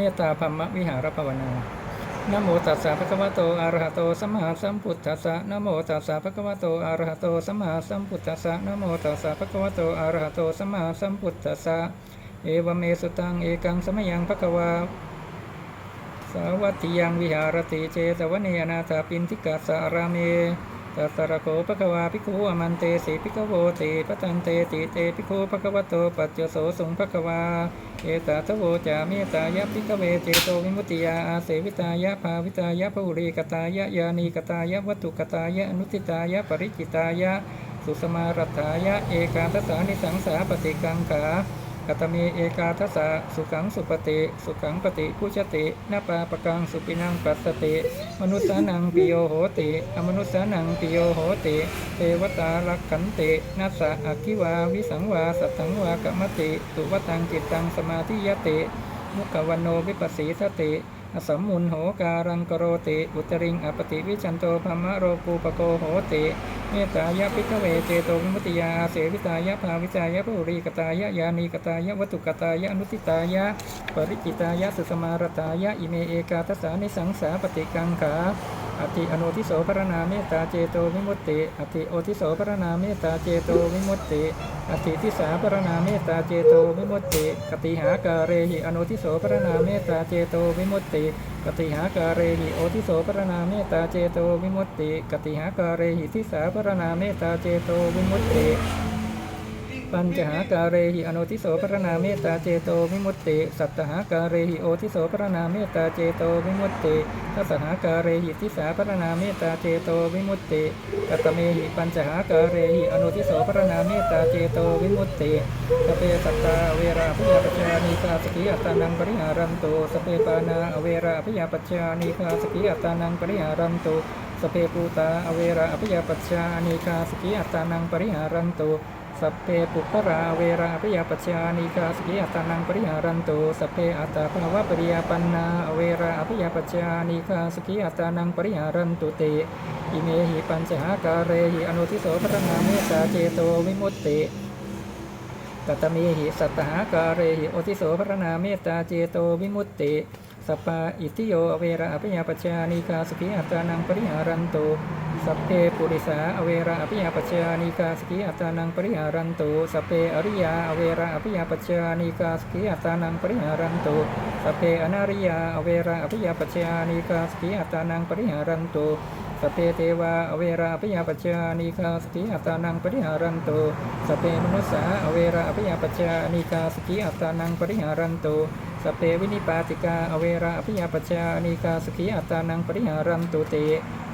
เมตตาพรหมวิหารภาวนานโมตัสสะภะคะวะโตอะระหะโตสัมมาสัมพุทธัสสะนโมตัสสะภะคะวะโตอะระหะโตสัมมาสัมพุทธัสสะนโมตัสสะภะคะวะโตอะระหะโตสัมมาสัมพุทธัสสะเอวเมสุตังเอกังสมยังภะคะวาสาวัตถิยังวิหารติเจตวเนอนาถาปินทิกัสสารามเม ตัสระโคภควาภิกขุอมันเตสีภิกขโวติปตันเตติเตภิกขุภควโตปัจจโสสุงภควาเอตตะโวจาเมตายะภิกขเวเจโตวิมุตติยาอาเสวิตายะภาวิตายะภูริกตายะยานีกตายะวัตถุกตายะอนุติตายะปริจิตายะ สุสมารัตถายะเอกาทัสสานิสังสาปฏิกังขา กัตมีเอกาทัสสะสุขังสุปฏิ สุขังปฏิผู้ชตินาปาปกังสุปินังปัสสติ มนุสสานังปิโยโหติ อมนุสสานังปิโยโหติ เทวตาลักขันตินัสสะอคิวาวิสังวาสัตถังวากมติตุวตังจิตตังสมาธิยติ มุขวันโนวิปัสสีสติ อสมุนโหการังกโรติ อุตริงอปติวิจันโตพมะโรปูปโกโหติ เมตายะพิกเวเจโตวิมุติยาเสวิตายะภาวิจายะภูริกตายะยานีกตายะวัตุกตายะอนุติตายะปริจิตายะสุสมารตายะอิเมเอกาทสานิสังสาปฏิกังขา อติอโนทิโสพรณาเมตตาเจโตวิมุตติอติโอทิโสพรณาเมตตาเจโตวิมุตติอติทิสาพรณาเมตตาเจโตวิมุตติ กติหาการเรหิอโนทิโสพรณาเมตตาเจโตวิมุตติ กติหาการเรหิโอทิโสพรณาเมตตาเจโตวิมุตติ กติหาการเรหิทิสาพรณาเมตตาเจโตวิมุตติ ปัญจหาการเรหิอโนทิโสพรณาเมตตาเจโตวิมุตติ สัตหาการเรหิโอทิโสพรณาเมตตาเจโตวิมุตติทัสหาการเรหิทิสาพรณาเมตตาเจโตวิมุตติกัตตเมหิปัญจหาการเรหิอโนทิโสพรณาเมตตาเจโตวิมุตติสเปสัตตาเวราพยาปจจานิคาสกิอัตตานังปริหารันตุสเปปานาเวราพยาปจจานิคาสกิอัตตานังปริหารันตุสเปปูตาอเวราพยาปจจานิคาสกิอัตตานังปริหารันตุ สัพเพปุปราเวราปิยาปัจจานิกาสกิอัตานังปริหารันตุสัพเพอัตตาภาวะปริยปันนาเวราปิยาปัจจานิกาสกิอัตานังปริหารันตุเตอิเมหิปัญจหาการเรหิอนุทิโสพระนาเมตตาเจโตวิมุตติกัตตมีหิสัตหาการเรหิโอทิโสพระนาเมตตาเจโตวิมุตติ สัปปะอิติโยอเวราปิยปัจจานิกาสกิอัตานังปริหารันตุสัพเพปุริสาอเวราอภิยาปัจจานิกาสกิอัตานังปริหารันตุสัพเพอริยาอเวราอภิยาปัจจานิกาสกิอัตานังปริหารันตุสัพเพอนาริยาอเวราอภิยาปัจจานิกาสกิอัตานังปริหารันตุสัพเพเทวาอเวราอภิยาปัจจานิกาสกิอัตานังปริหารันตุสัพเพมนุสสาอเวราอภิยาปัจจานิกาสกิอัตานังปริหารันตุ สเพวินิปาติกา อเวราอภิยาปชานิกาสกิอัตานังปริหารันตุเต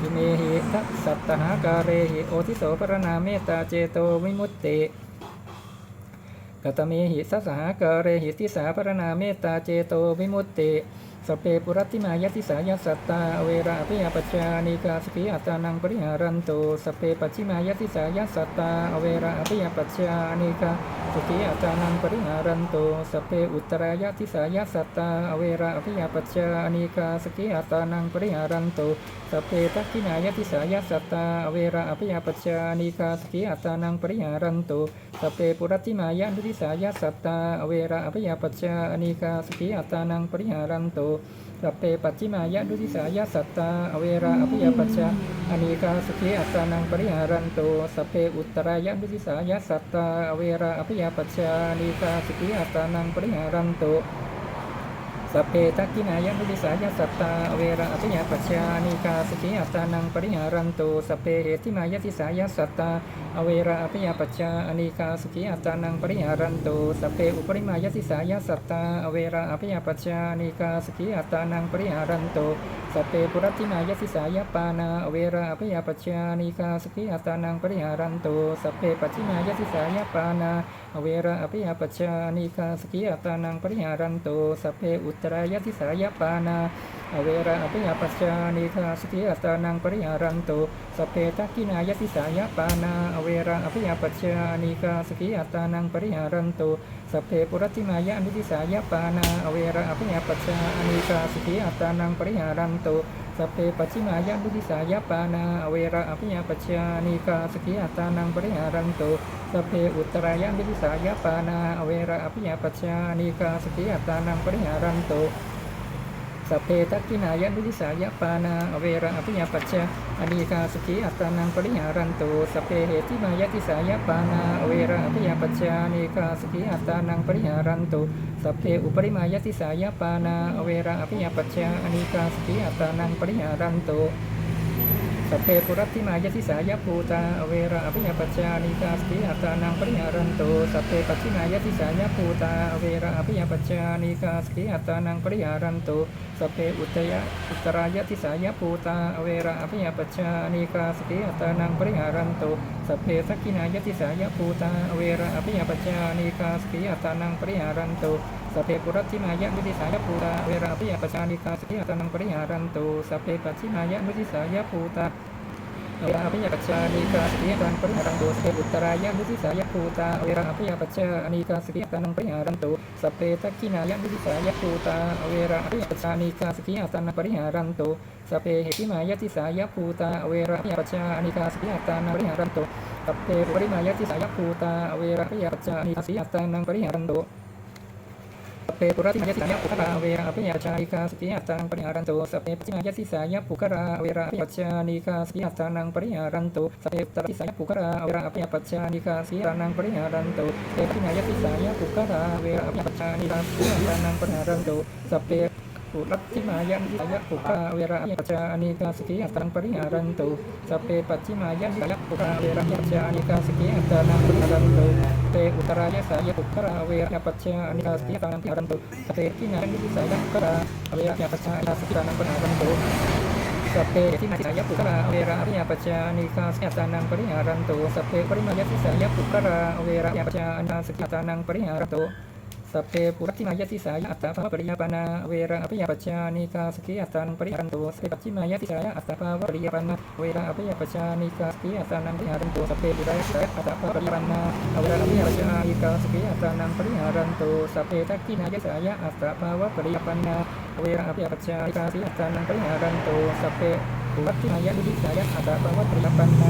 อิเมหิทัสสัตตหาการเรหิโอทิโสปรณาเมตตาเจโตวิมุตติกตเมหิสัสหาการเรหิทิสาปรณาเมตตาเจโตวิมุตติ สเปปุรัติมายติสายัสสัตตาอเวราอภิยาปัจจานิกาสกิอัตานังปริหารันตุสเปปัจิมายติสายัสสัตตาอเวราอภิยาปัจจานิกาสกิอัตานังปริหารันตุสเปอุตรายติสายัสสัตตาอเวราอภิยาปัจจานิกาสกิอัตานังปริหารันตุสเพทักขินายติสายสัตตาอเวราอภิยาปัจจานิกาสกิอัตานังปริหารันตุสเพปุรัติมายติสายสัตตาอเวราอภิยาปัจจานิกาสกิอัตานังปริหารันตุสัพเตปัจจิมายานุติสายสัตตา อเวราอภิยปัจจาอนิกาสกิอัตานังปริหารันโตสัพเพอุตรายานุติสายสัตตา อเวราอภิยปัจจานิกาสกิอัตานังปริหารันโต สัพเพทักขินายะมุติสายสัตตาเวระอภิญญาปัจจานิกาสกิอัตานังปริหารันตุสัพเพเหติมายติสายสัตตาอเวระอภิญญาปัจจานิกาสกิอัตานังปริหารันตุสัพเพอุปริมายติสายสัตตาอเวระอภิญญาปัจจานิกาสกิอัตานังปริหารันตุสัพเพปุรัติมายติสายปานาอเวระอภิญญาปัจจานิกาสกิอัตตานังปริหารันตุสัพเพปัจฉิมายติสายปานา อเวระอภิยาปัชานิคาสกิอัตานังปริหารันโตสัพเพอุตรายติสายปานาอเวระอภิยาปัชานิคาสกิอัตานังปริหารันโตสัพเพทักขินายติสายปานาอเวระอภิยาปัชานิคาสกิอัตานังปริหารันโต สัพเพปุรัติมายะนุติสายปานาอเวระอภิญาปัจจานิคาสกิอัตานังปริหารันโตสัพเพปัจฉิมายะบุติสายปานาอเวระอภิญญาปัจจานิกาสกิอัตานังปริหารันตุสัพเพอุตรายะบุติสายปานาอเวระอภิญญาปัจจานิกาสกิอัตานังปริหารันตุ สเพทักขินายะนุติสายะปานาอเวระอภิยาปัจจาอนีกาสกิอัตตานังปริหารันตุสเพเหติมายะติสายะปานาอเวระอภิยาปัจจาอนีกาสกิอัตตานังปริหารันตุสเพอุปริมายะติสายะปานาอเวระอภิยาปัจจาอนีกาสกิอัตตานังปริหารันตุ สัพเพปุรัตติมายติสายภูตาเวระอภิญญปัจจานิกาสติอัตานังปริหารันโตสัพเพปัจฉิมายติสายภูตาเวระอภิญญปัจจานิกาสติอัตานังปริหารันโตสัพเพอุตยะอุตรายติสายภูตาเวระอภิญญปัจจานิกาสติอัตานังปริหารันโตสัพเพสักขินายติสายภูตาเวระอภิญญปัจจานิกาสติอัตตานังปริหารันโต สเพปุรัติมายะมุติสายภูตาเวระอภิญญปัจจานิกาสติอัตานังปริหารันโตสัพเพปัจฉิมายะมุติสายภูตาเวราอภิยปัจจานิกาสกิยตังปริหารันตุสเปอุตรายะมุติสายะภูตาเวราอภิยปัจจานิกาสกิยตังปริหารันตุสเปตักขินายะมุติสายะภูตาเวราอภิยปัจจานิกาสกิยตังปริหารันตุสเปเหติมายะติสายะภูตาเวราอภิยปัจจานิกาสกิยตังปริหารันตุสเปปุริมายะติสายะภูตาเวราอภิยปัจจานิกาสกิยตังปริหารันตุ เพปุระติมายติสายะปุคราเวระอภิญญาชานิกาสติยัตตังปริหารันตุสัพเปปจิมายติสายะปุคราเวระอภิญญาชานิกาสติยัตตังปริหารันตุสัพเพตระติสายปุคราเวระอภิญญาปัจจานิกาสติยัตตังปริหารันตุสัพเปปจิมายติสายะปุคราเวระอภิญญาปัจจานิกาสติยัตตังปริหารันตุสัพเพปุ ปุรัตติมายะนิสายะปุกาเวระปัจจานิกาสกิยัตตังปริหารันตุสเพปัจจิมายะนิสายะปุกาเวระปัจจานิกาสกิยัตตังปริหารันตุเตอุตรายะสายะปุกราเวระปัจจานิกาสกิยัตตังปริหารันตุสเตที่นั้นที่สายะปุกราเวระยาปัจจานิกาสกิรานังปนารันตุสเปที่นั้นสายปุกราเวระอภิยปัจจานิคาสกิตานังปริหารันตุสเปปริมายติสายปุกราเวระยาปัจจานิกาสกิตานังปริหารันตุ สเปปุรัติมายติสายอัตตาภาวปริยปนาเวระอภิยาปัจจานิคาสกิอัตตานปริหารันตุสเปปัจจิมายติสายอัตตาภาวปริยปนาเวระอภิยาปัจจานิคาสกิอัตตานังปริหารันตุสเปปุรัติยอัตตาภาวปริยปนาเวระอภิยาปัจจานิคาสกิอัตตานังปริหารันตุสเปทักขินปริยาปนาเวระอภิปัจจาริกาสิอัตตานังปริหารันโตสัพเพปุรัตติมายติสายะอัตตาภาวะปริยปนาเวระอภิปัจาริกาสิอัตตานังปริหารันโตสัพเพตะอัตตาภาวะปริยปันนาปัจจาริกาสิอัตตานังปริหารันโตสัพเพอุตรายะอันติสายะอัตตาภาวะปริยปันาเวระอภิปัจจาริกาสิอัตตานังปริหารันโตสัพเพปัจจายะนุติสายะอัตตาภาวะปริยปนา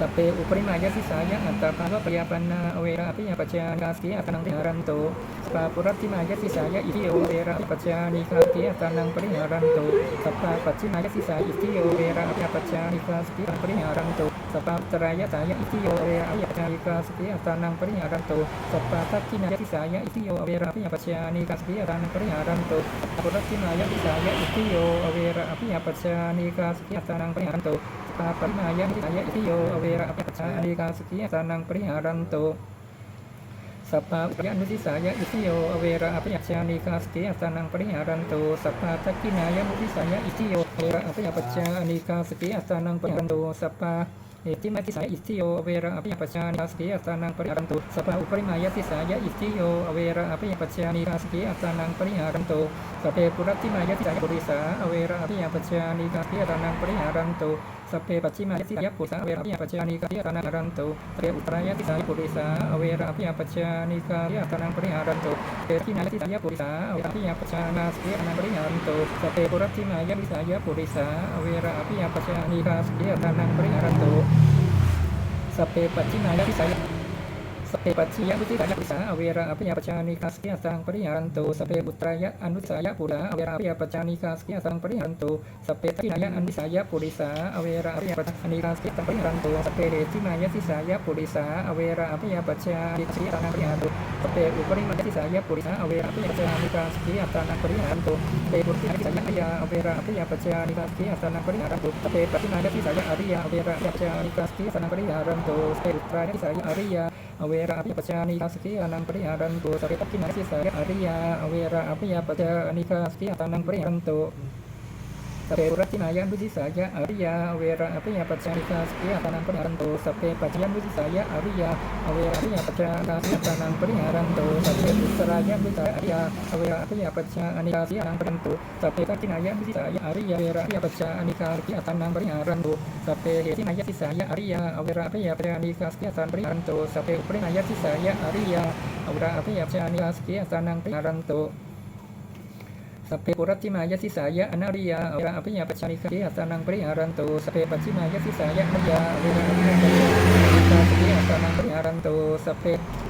วะปริยปันนาเปอุปริมายสิสายะอัตตาภาวะปยาปันนาเวระอภิยาปัจจานาสกิอัตนังปริหารันโตสปาปุรัติมายสิสายะอิทิโอเวระอภิปัจจานิกาสกิอัตนังปริหารันโตสัพพาปัจฉิมายสิสายอิทิโอเวระอภิยาปัจจานิกาสกิอัตนังปริหารันโตสปาตรายะสายะอิทิโอเวระอภิยาปัจจานิกาสกิอัตนังปริหารันโตสัพพาทักขินายสิสายะอิทิโอเวระอภิยาปัจจานิกาสกิอัตนังปริหารันโตปุรัติมายสิสายะอิทิโอเวระอภิยาปัจจานิกาสกิอัตนังปริหารันโต ปาปริญายะนิสายะอิทิโยอเวระอภิปัจจานิกาสกิยสานังปริหารันโตสัพพะอุปยานุสิสายะอิทิโยอเวระอภิปัจจานิกาสกิยาสานังปริหารันโตสัพพะทักขินายะมุสิสายะอิทิโยอเวระอภิปัจจานิกาสกิยาสานังปริหารันโตสัพพะ เอติมาติสายอิทิโยเวระอภิยปัจจานิกาสกิยาสานังปริหารันโตสัพพะอุปริมายติสายอิทิโยเวระอภิยปัจจานิกาสกิยาสานังปริหารันโตสพเพปุรัติมายติสายปุริสาเวระอภิยปัจจานิกาพิยตานังปริหารันโตสพเพปัจฉิมายติสายปุริสาเวระอภิยปัจจานิกาพิยตานังรันโตสพเพอุตรายติสายปุริสาเวระอภิยปัจจานิกาพิยตานังปริหารันโตเปทินายติสายปุริสาเวระอภิยปัจจานาสพิยตานังปริหารันโตสพเพปุรัติมายติสายปุริสาเวระอภิยปัจจานิกาสพิยตานังปริหารันโต สพเพปัจฉิมายติสายะ สเปปัจฉิยมุติสายะปุสาอเวระอภิยาปจานิกาสกิยสังปริหารันโตสเปบุตรายะอนุสายะปุระอเวระอภิยาปจานิกาสกิยสังปริหารันโตสเปทินายะอนิสายะปุริสาอเวระอภิยาปจานิกาสกิยสังปริหารันโตสเปเดทิมายะสิสายะปุริสาอเวระอภิยาปจานิกาสกิยสังปริหารันโตสเปอุปริมายะสิสายะปุริสาอเวระอภิยาปจานิกาสกิยสังปริหารันโตเปบุตรายะสิสายะอริยาอเวระอภิยาปจานิกาสกิยสังปริหารันโตสเปปัจฉิมายะสิสายะอริยาอเวระอภิยาปจานิกาสกิยสังปริหารันโตสเปบุตรายะสิสายะอริยา อเวระอภิปัจจานิกาสกิอนังปริหารันตุสริตักินาสิสายะอริยาอเวระอภิยาปัจจานิกาสกิอานังปริหารันตุ สสพเพปุรัติมายานุทิสายะอริยาเวระอภิยาปัจจานิกาสกิยตานังปริหารันโตสพเพปัจจยานุทิสายะอริยาเวระอภิยาปัจจานิกาสกิยตานังปริหารันโตสพเพอุสรายะนุทิสายะอริยาเวระอภิยาปัจจานิกาสกิยตานังปริหารันโตสพเพทักขินายะนุทิสายะอริยาเวระอภิยาปัจจานิกาสกิยตานังปริหารันโตสพเพเหตินายะทิสายะอริยาเวระอภิยาปัจจานิกาสกิยตานังปริหารันโตสพเพอุปรินายะทิสายะอริยาเวระอภิยาปัจจานิกาสกิยตานังปริหารันโต สเพปุรัติมายสิสายะอนาริยาเวราอภิญาปชานิคีอัตานังปริหารันโตสัพเพปัจฉิมายสิสายะมยาเวระอภิญาปชานิกาเกอัตนังปริหารันโตสัพเพอุตรายติสาอราเวระอภิญาปชานิกาอัตานังปริหารันโตสัพเพรัตนายติสายะอนาริยาเวระอภิญาปชานิคีอัตานังปริหารันโตสัพเพปุรัติมายติสายะอนาริยาเวระอภิญาปชานิกาสกิอัตนังปริหารันโตสัพเพ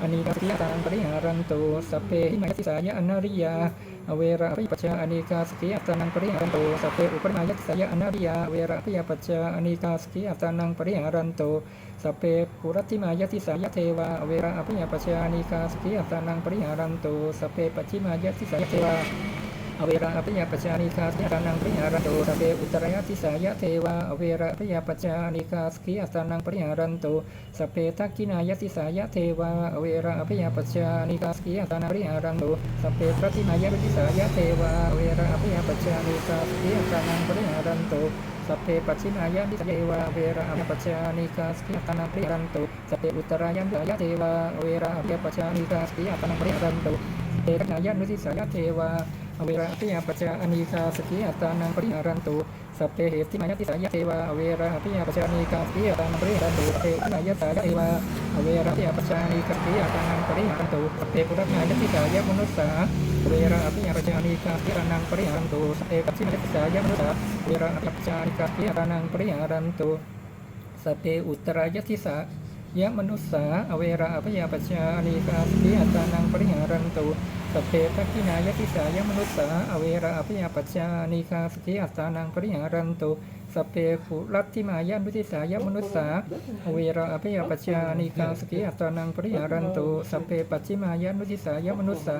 รายนุติสายะอนาริยาเวระอภิญาปชานิกาสกิอัตานังปริหารันโตสัพเพทัพพิมายนุติสายะอนาริยาเวระอภิญาปชาอนิกาสกิยาตานังปริหารันโตสัพเพหิมัยติสายะอนาริยาอเวระพิปัจจาอนิกาสกิอัตานังปริหารันตุสัพเพอุปนายติสายะอนาริยาเวระปิยปัจจาอนิกาสกิยาตานังปริหารันตุสัพเพปุรัติมายติสายะเทวาอเวระพิยปัจจาอนิกาสกิยาตานังปริหารันตุสัพเพปัจฉิมายติสายะเทวา อเวระอภิยปัจจานิกาสกิยาตานังปริหารันโตสเพอุตรายติสายะเทวาอเวระอภิยปัจจานิกาสกิยาตานังปริหารันโตสเพทักกินายติสายะเทวาอเวระอภิยปัจจานิกาสกิยาตานังปริหารันโตสัพเพปฏิมายติสายะเทวาอเวระอภิยปัจจานิกาสกิยาตานังปริหารันโตสัพเพปัจฉิมายติสายะเทวาอเวระอภิปัจจานิกาสกิยาตานังปริหารันโตสัพเพอุตรายติสายะเทวาอเวระอภิปัจจานิกาสกิยาตานังปริหารันโตสัพเพทักนายนุติสายะเทวา อเวระพิยาปัจจาอนีคาสกิอัตานังปริหารันตุสัพเพเหติมายติสายะเทวาอเวระพิยาปัจจานีคาสกิอัตานังปริหารันตุสัพเพติมายสายะเทวาอเวระพิยาปัจจานีคาสกิอัตานังปริหารันตุสัพเพปุรัตนายติสายะมนุสสาอเวระพิยาปัจจานีคาสกิอัตานังปริหารันตุสัพเพปัจฉิมายติสายะมนุสสาอเวระพิยาปัจจานีคาสกิอัตานังปริหารันตุสัพเพอุตรายติสายมนุสสาอเวระอภยาปัจจานีกาสติอัตานังปริหารันตุ สพเพทักขินายติสายะมนุสสาอเวระอภยาปัจจานีกาสติอัตตานังปริหารันตุสพเพภูรัตติมายะนุติสายะมนุสสาอเวระอภยาปัจจานีกาสติอัตตานังปริหารันตุสพเพปัจฉิมายะนุติสายะมนุสสา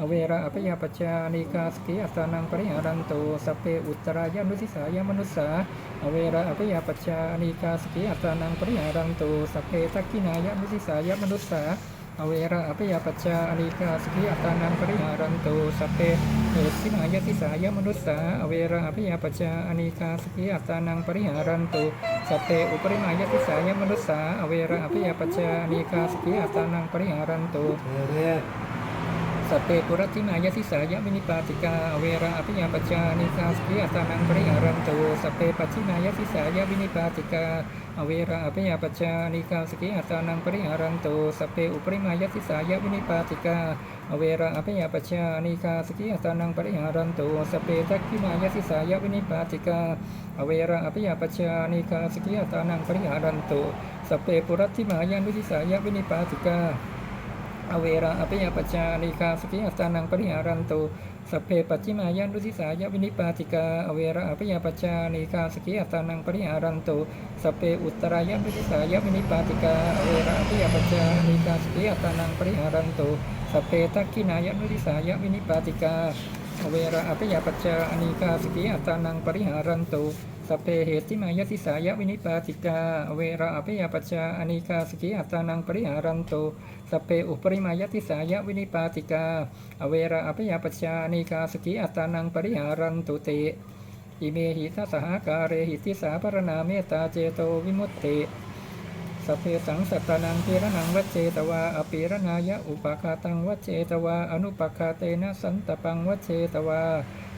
อเวระอภยาปัจจานีกาสติอัตตานังปริหารันตุสพเพอุตรายะนุติสายะมนุสสาอเวระอภิยาปัจจานิกาสกิอัตตานังปริหารันตุสัพเพทักขินายะมุสิสายะมนุสสา อเวระอภิยาปัจจานิกาสกิอัตานังปริหารันตุสัพเพเอสินายติสายมนุสสาอเวระอภิยาปัจจานิกาสกิอัตานังปริหารันตุสัพเพอุปริมายติสายมนุสสาอเวระอภิยาปัจจานิกาสกิอัตตานังปริหารันตุ สัพเพปุรัติมายติสายะวินิปาติกาเวระอภิญญาปัจจานิกาสกิอัตานังปริหารันตุสัพเพปัจฉิมายติสายะวินิปาติกาอเวระอภิญญาปัจจานิกาสกิอัตานังปริหารันตุสัพเพอุปริมายติสายะวินิปาติกาอเวระอภิญญาปัจจานิกาสกิอัตานังปริหารันตุสัพเพทักขิมายติสายะวินิปาติกาอเวระอภิญญาปัจจานิกาสกิอัตานังปริหารันตุสัพเพปุรัติมายานุติสายะวินิปาติกา อเวระอภิยปัจจาลิกาสกิอัตานังปริหารันตุสัพเพปัจจิมายันรุสิสายวินิปาติกาอเวระอภิยปัจจาลิกาสกิอัตานังปริหารันตุสัพเพอุตรายันรุสิสายวินิปาติกาอเวระอภิยปัจจาลิกาสกิอัตานังปริหารันตุสัพเพทักขินายันรุสิสายวินิปาติกา เวระอภิยปัจจานิกาสกิอัตานังปริหารันตุสัพเพเหติมายติสายวินิปาติกา เวระอภิยปัจจานิกาสกิอัตานังปริหารันตุสัพเพอุปริมายติสายวินิปาติกา เวระอภิยปัจจานิกาสกิอัตานังปริหารันตุเตอิเมหิทัสหาการเรหิติสาปรณาเมตตาเจโตวิมุตติ สัพเพสังสัตตานังเทระนังวัจเจตวาอปิรณายะอุปคาตังวัจเจตวาอนุปคาเตนะสันตปังวัจเจตวา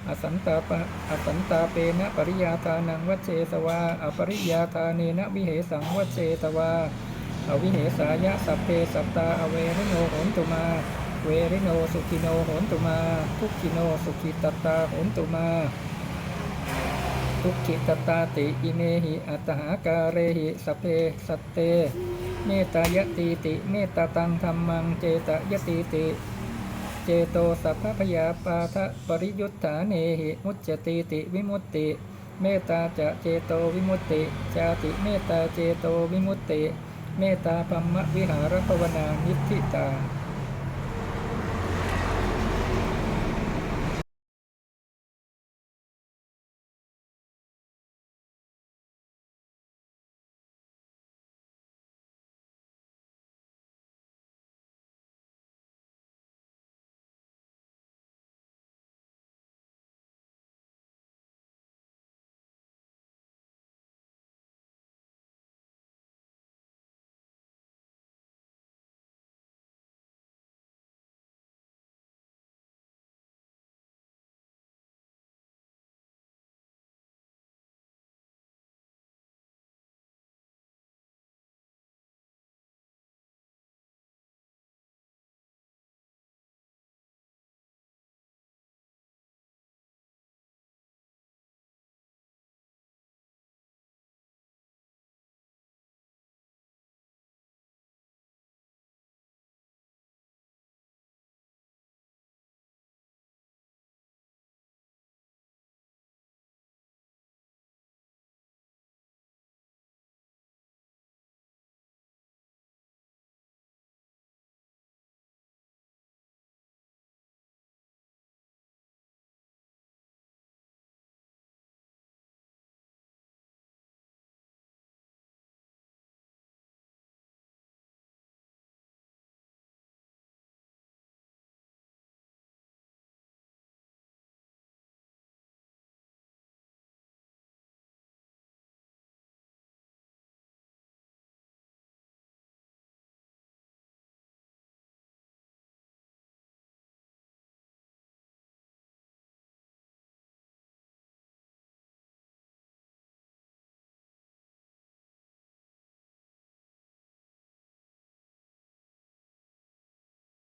อสันตาปะอสันตาเปนะปริยาตานังวัจเจตวาอปริยาตาเนนะวิเหสังวัจเจตวาอวิเหสายะสัพเพสัตตาอเวริโนโหนตุมา เวริโนสุขิโนโหนตุมาทุกขิโนสุขิตตาโหนตุมา ทุกขิตตาติอิเมหิอัตหาการเรหิสเพสเต เมตายติติ เมตตังธรรมังเจตยติติ เจโตสัพพพยาปาทะปริยุทธาเนหิมุจจติติวิมุตติ เมตตาจะเจโตวิมุตติชาติเมตตาเจโตวิมุตติ เมตตาปัมมะวิหารภาวนานิธิตา